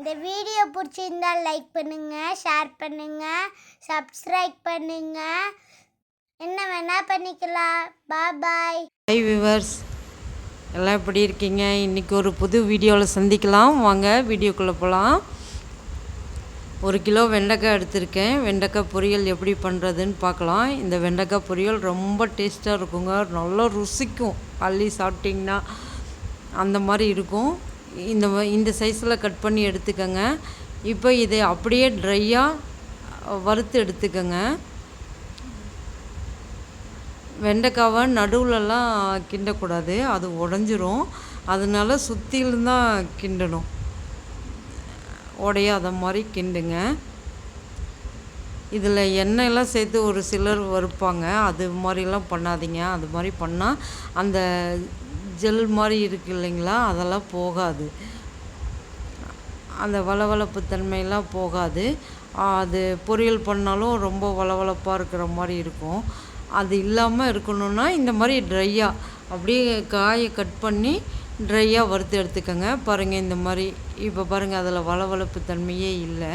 இந்த வீடியோ பிடிச்சிருந்தா லைக் பண்ணுங்கள் ஷேர் பண்ணுங்கள் சப்ஸ்கிரைப் பண்ணுங்கள் என்ன வேணால் பண்ணிக்கலாம். பாய் ஹை விவர்ஸ் எல்லாம் எப்படி இருக்கீங்க? இன்றைக்கி ஒரு புது வீடியோவில் சந்திக்கலாம். வாங்க வீடியோக்குள்ளே போகலாம் ஒரு கிலோ வெண்டைக்காய் எடுத்திருக்கேன். வெண்டைக்காய் பொரியல் எப்படி பண்ணுறதுன்னு பார்க்கலாம். இந்த வெண்டைக்காய் பொரியல் ரொம்ப டேஸ்ட்டாக இருக்குங்க. நல்லா ருசிக்கும். அள்ளி சாப்பிட்டிங்கன்னா அந்த மாதிரி இருக்கும். இந்த இந்த சைஸில் கட் பண்ணி எடுத்துக்கோங்க. இப்போ இதை அப்படியே ட்ரையாக வறுத்து எடுத்துக்கோங்க. வெண்டைக்காவை நடுவுலலாம் கிண்டக்கூடாது. அது உடஞ்சிரும். அதனால சுற்றிலும் தான் கிண்டணும். உடையாத மாதிரி கிண்டுங்க. இதில் எண்ணெயெல்லாம் சேர்த்து ஒரு சிலர் வறுப்பாங்க. அது மாதிரிலாம் பண்ணாதீங்க. அது மாதிரி பண்ணால் அந்த ஜெல் மாதிரி இருக்கு இல்லைங்களா? அதெல்லாம் போகாது. அந்த வளவளப்பு தன்மையெல்லாம் போகாது. அது பொரியல் பண்ணாலும் ரொம்ப வளவளப்பாக இருக்கிற மாதிரி இருக்கும். அது இல்லாமல் இருக்கணும்னா இந்த மாதிரி ட்ரையாக அப்படியே காயை கட் பண்ணி ட்ரையாக வறுத்து எடுத்துக்கோங்க. பாருங்கள் இந்த மாதிரி இப்போ பாருங்கள் அதில் வளவளப்பு தன்மையே இல்லை.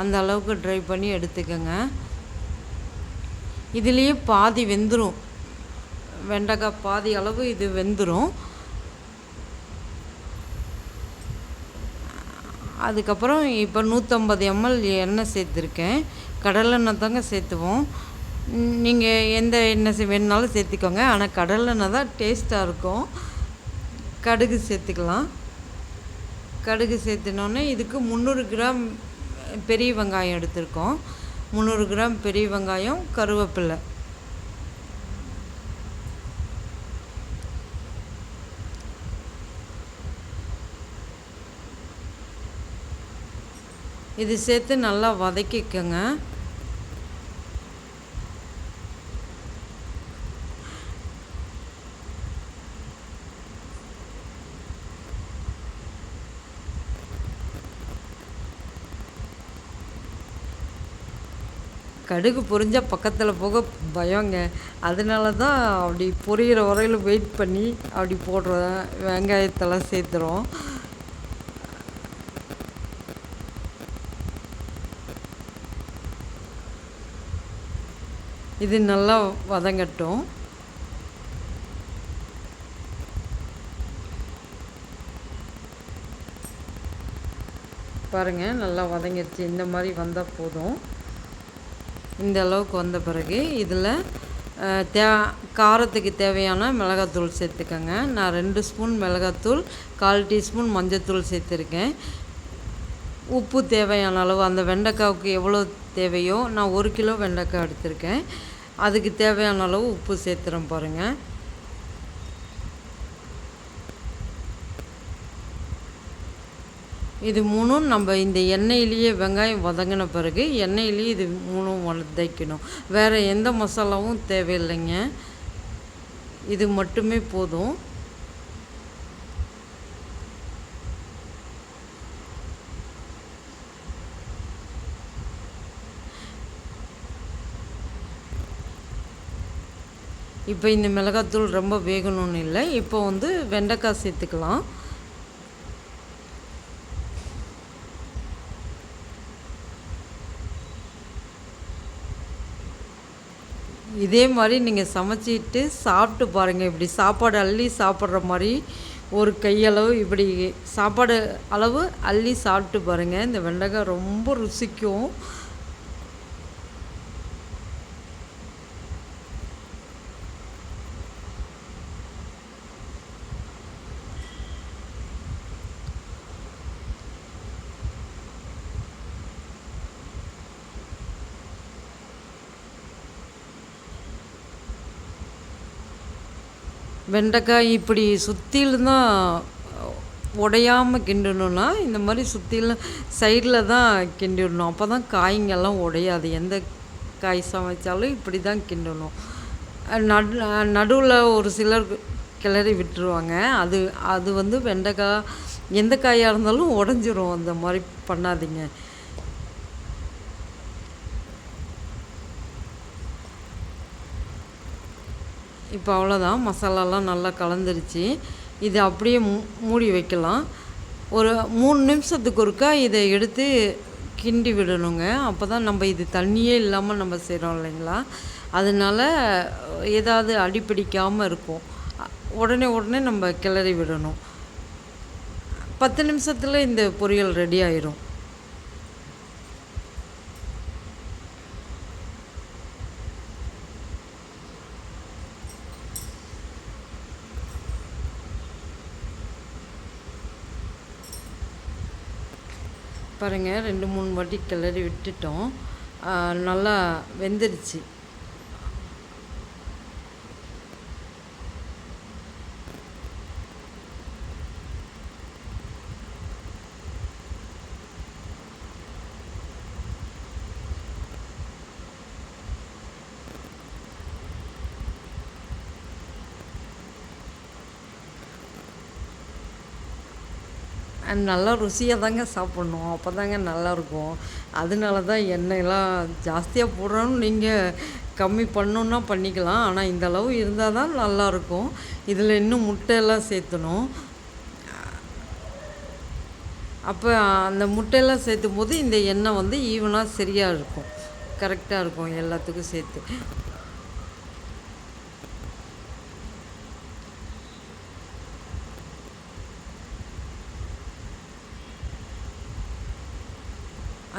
அந்த அளவுக்கு ட்ரை பண்ணி எடுத்துக்கோங்க. இதுலேயே பாதி வெந்துடும் வெண்டைக்காய் பாதி அளவு இது வெந்துடும் அதுக்கப்புறம் இப்போ நூற்றம்பது எம்எல் எண்ணெய் சேர்த்துருக்கேன். கடலெண்ணெய் தாங்க சேர்த்துவோம். நீங்கள் எந்த எண்ணெய் வேணுனாலும் சேர்த்துக்கோங்க. ஆனால் கடலெண்ணெய் தான் டேஸ்ட்டாக இருக்கும். கடுகு சேர்த்துக்கலாம். கடுகு சேர்த்துனோன்னே இதுக்கு முந்நூறு கிராம் பெரிய வெங்காயம் எடுத்திருக்கோம். முந்நூறு கிராம் பெரிய வெங்காயம் கருவேப்பிலை. இது சேர்த்து நல்லா வதக்கிக்கோங்க. கடுகு பொரிஞ்சால் பக்கத்தில் போக பயங்க. அதனால தான் அப்படி பொரியிற வரையில் வெயிட் பண்ணி அப்படி போடுறேன் வெங்காயத்தெல்லாம் சேர்த்துறோம். இது நல்லா வதங்கட்டும். பாருங்கள் நல்லா வதங்கிடுச்சு. இந்த மாதிரி வந்தால் போதும். இந்த அளவுக்கு வந்த பிறகு இதில் தே காரத்துக்கு தேவையான மிளகாத்தூள் சேர்த்துக்கோங்க. நான் ரெண்டு ஸ்பூன் மிளகாத்தூள் கால் டீஸ்பூன் மஞ்சத்தூள் சேர்த்துருக்கேன். உப்பு தேவையான அளவு அந்த வெண்டைக்காவுக்கு எவ்வளோ தேவையோ நான் ஒரு கிலோ வெண்டைக்காய் எடுத்திருக்கேன். அதுக்கு தேவையான அளவு உப்பு சேர்த்துறேன் பாருங்கள் இது மூணும் நம்ம இந்த எண்ணெயிலேயே வெங்காயம் வதங்கின பிறகு எண்ணெயிலேயே இது மூணும் வதக்கணும். வேறு எந்த மசாலாவும் தேவையில்லைங்க. இது மட்டுமே போதும். இப்போ இந்த மிளகாத்தூள் ரொம்ப வேகணும்னு இல்லை. இப்போ வந்து வெண்டைக்காய் சேர்த்துக்கலாம். இதே மாதிரி நீங்கள் சமைச்சிட்டு சாப்பிட்டு பாருங்கள் இப்படி சாப்பாடு அள்ளி சாப்பிட்ற மாதிரி ஒரு கையளவு இப்படி சாப்பாடு அளவு அள்ளி சாப்பிட்டு பாருங்கள் இந்த வெண்டைக்காய் ரொம்ப ருசிக்கும். வெண்டைக்காய் இப்படி சுற்றிலும் தான் உடையாமல் கிண்டணும்னா இந்த மாதிரி சுற்றிலும் சைடில் தான் கிண்டிடணும். அப்போ தான் காய்ங்கெல்லாம் உடையாது. எந்த காய் சமைச்சாலும் இப்படி தான் கிண்டணும். நடு நடுவில் ஒரு சிலர் கிளறி விட்டுருவாங்க. அது அது வந்து வெண்டைக்காய் எந்த காயாக இருந்தாலும் உடஞ்சிரும். அந்த மாதிரி பண்ணாதீங்க. இப்போ அவ்வளோதான். மசாலாலாம் நல்லா கலந்துருச்சு. இது அப்படியே மூடி வைக்கலாம். ஒரு மூணு நிமிஷத்துக்கு ஒருக்கா இதை எடுத்து கிண்டி விடணுங்க. அப்போ தான் நம்ம இது தண்ணியே இல்லாமல் நம்ம செய்கிறோம் இல்லைங்களா? அதனால ஏதாவது அடிப்பிடிக்காமல் இருக்கும். உடனே உடனே நம்ம கிளறி விடணும். பத்து நிமிஷத்தில் இந்த பொரியல் ரெடி ஆயிரும். பாருங்கள் ரெண்டு மூணு வாட்டி கிளறி விட்டுட்டோம். நல்லா வெந்துருச்சு நல்லா ருசியாக தாங்க சாப்பிட்ணும். அப்போ தாங்க நல்லாயிருக்கும் அதனால தான் எண்ணெயெல்லாம் ஜாஸ்தியாக போடுறோன்னு நீங்கள் கம்மி பண்ணணுன்னா பண்ணிக்கலாம். ஆனால் இந்த அளவு இருந்தால் தான் நல்லாயிருக்கும் இதில் இன்னும் முட்டையெல்லாம் சேர்த்தணும். அப்போ அந்த முட்டையெல்லாம் சேர்த்தும் போது இந்த எண்ணெய் வந்து ஈவனாக சரியாக இருக்கும். கரெக்டாக இருக்கும் எல்லாத்துக்கும் சேர்த்து.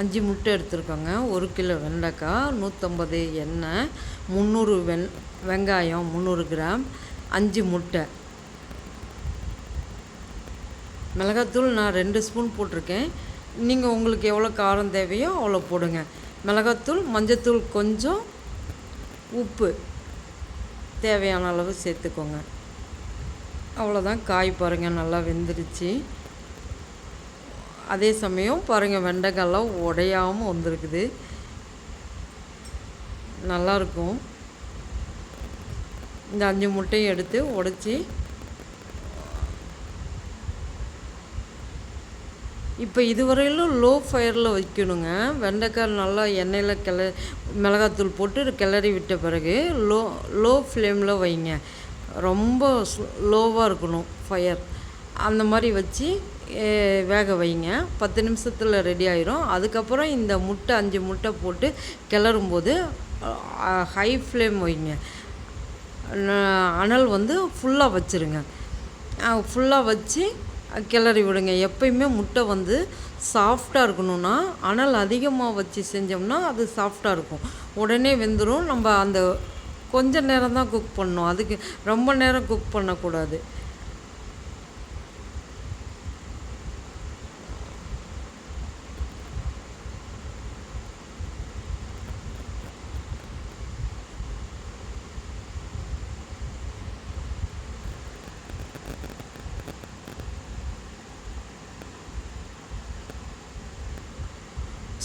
அஞ்சு முட்டை எடுத்துருக்கோங்க. ஒரு கிலோ வெண்டைக்காய் நூற்றம்பது எண்ணெய் முந்நூறு வெண் வெங்காயம் முந்நூறு கிராம் அஞ்சு முட்டை. மிளகாத்தூள் நான் ரெண்டு ஸ்பூன் போட்டிருக்கேன். நீங்கள் உங்களுக்கு எவ்வளோ காரம் தேவையோ அவ்வளோ போடுங்க. மிளகாத்தூள் மஞ்சத்தூள் கொஞ்சம் உப்பு தேவையான அளவு சேர்த்துக்கோங்க. அவ்வளோதான். காய் பாருங்கள் நல்லா வெந்துருச்சு. அதே சமயம் பாருங்கள் வெண்டைக்காயெல்லாம் உடையாமல் வந்திருக்குது. நல்லாயிருக்கும் இந்த அஞ்சு முட்டையும் எடுத்து உடச்சி இப்போ இதுவரையிலும் லோ ஃபயரில் வைக்கணுங்க. வெண்டைக்காய் நல்லா எண்ணெயில் கிள மிளகாத்தூள் போட்டு கிளறி விட்ட பிறகு லோ லோ ஃப்ளேமில் வைங்க. ரொம்ப லோவாக இருக்கணும் ஃபயர் அந்த மாதிரி வச்சு வேக வைங்க. பத்து நிமிஷத்தில் ரெடி ஆயிரும். அதுக்கப்புறம் இந்த முட்டை அஞ்சு முட்டை போட்டு கிளறும்போது ஹை ஃப்ளேம் வைங்க. அனல் வந்து ஃபுல்லாக வச்சுருங்க. ஃபுல்லாக வச்சு கிளறி விடுங்க. எப்பயுமே முட்டை வந்து சாஃப்டாக இருக்கணும்னா அனல் அதிகமாக வச்சு செஞ்சோம்னா அது சாஃப்டாக இருக்கும். உடனே வெந்துடும் நம்ம அந்த கொஞ்ச நேரம் தான் குக் பண்ணணும். அதுக்கு ரொம்ப நேரம் குக் பண்ணக்கூடாது.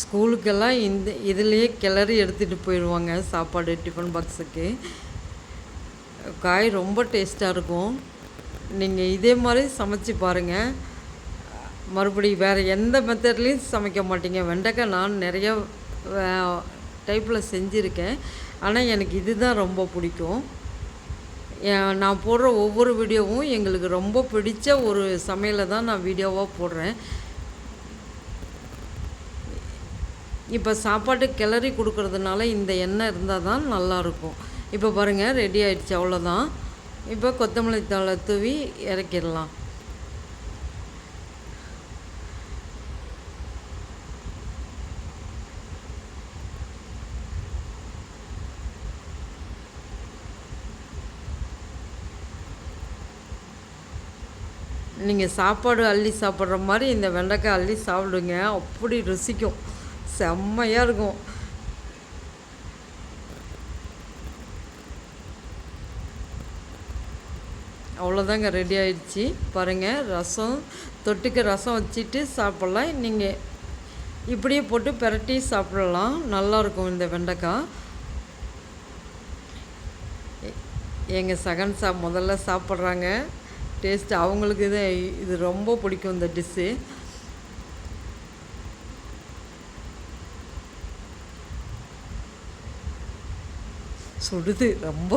ஸ்கூலுக்கெல்லாம் இந்த இதுலேயே கிளறி எடுத்துகிட்டு போயிடுவாங்க சாப்பாடு டிஃபன் பாக்ஸுக்கு. காய் ரொம்ப டேஸ்ட்டாக இருக்கும். நீங்கள் இதே மாதிரி சமைச்சு பாருங்கள் மறுபடியும் வேறு எந்த மெத்தட்லேயும் சமைக்க மாட்டீங்க. வெண்டைக்காய் நான் நிறைய டைப்பில் செஞ்சுருக்கேன். ஆனால் எனக்கு இதுதான் ரொம்ப பிடிக்கும். நான் போடுற ஒவ்வொரு வீடியோவும் எங்களுக்கு ரொம்ப பிடிச்ச ஒரு சமையலை தான் நான் வீடியோவாக போடுறேன். இப்போ சாப்பாட்டு கிளறி கொடுக்கறதுனால இந்த எண்ணெய் இருந்தால் தான் நல்லாயிருக்கும். இப்போ பாருங்கள் ரெடி ஆயிடுச்சு அவ்வளோதான். இப்போ கொத்தமல்லி தழை தூவி இறக்கிடலாம். நீங்கள் சாப்பாடு அள்ளி சாப்பிட்ற மாதிரி இந்த வெண்டைக்காய் அள்ளி சாப்பிடுங்க. அப்படி ருசிக்கும். செம்மையாக இருக்கும். அவ்வளோதாங்க ரெடி ஆயிடுச்சு. பாருங்கள் ரசம் தொட்டுக்க ரசம் வச்சுட்டு சாப்பிட்லாம். நீங்கள் இப்படியே போட்டு பிரட்டி சாப்பிடலாம். நல்லாயிருக்கும் இந்த வெண்டைக்காய். எங்கள் சகன் சா முதல்ல சாப்பிட்றாங்க. டேஸ்ட்டு அவங்களுக்கு இது இது ரொம்ப பிடிக்கும் இந்த டிஷ்ஷு சுடுது ரொம்ப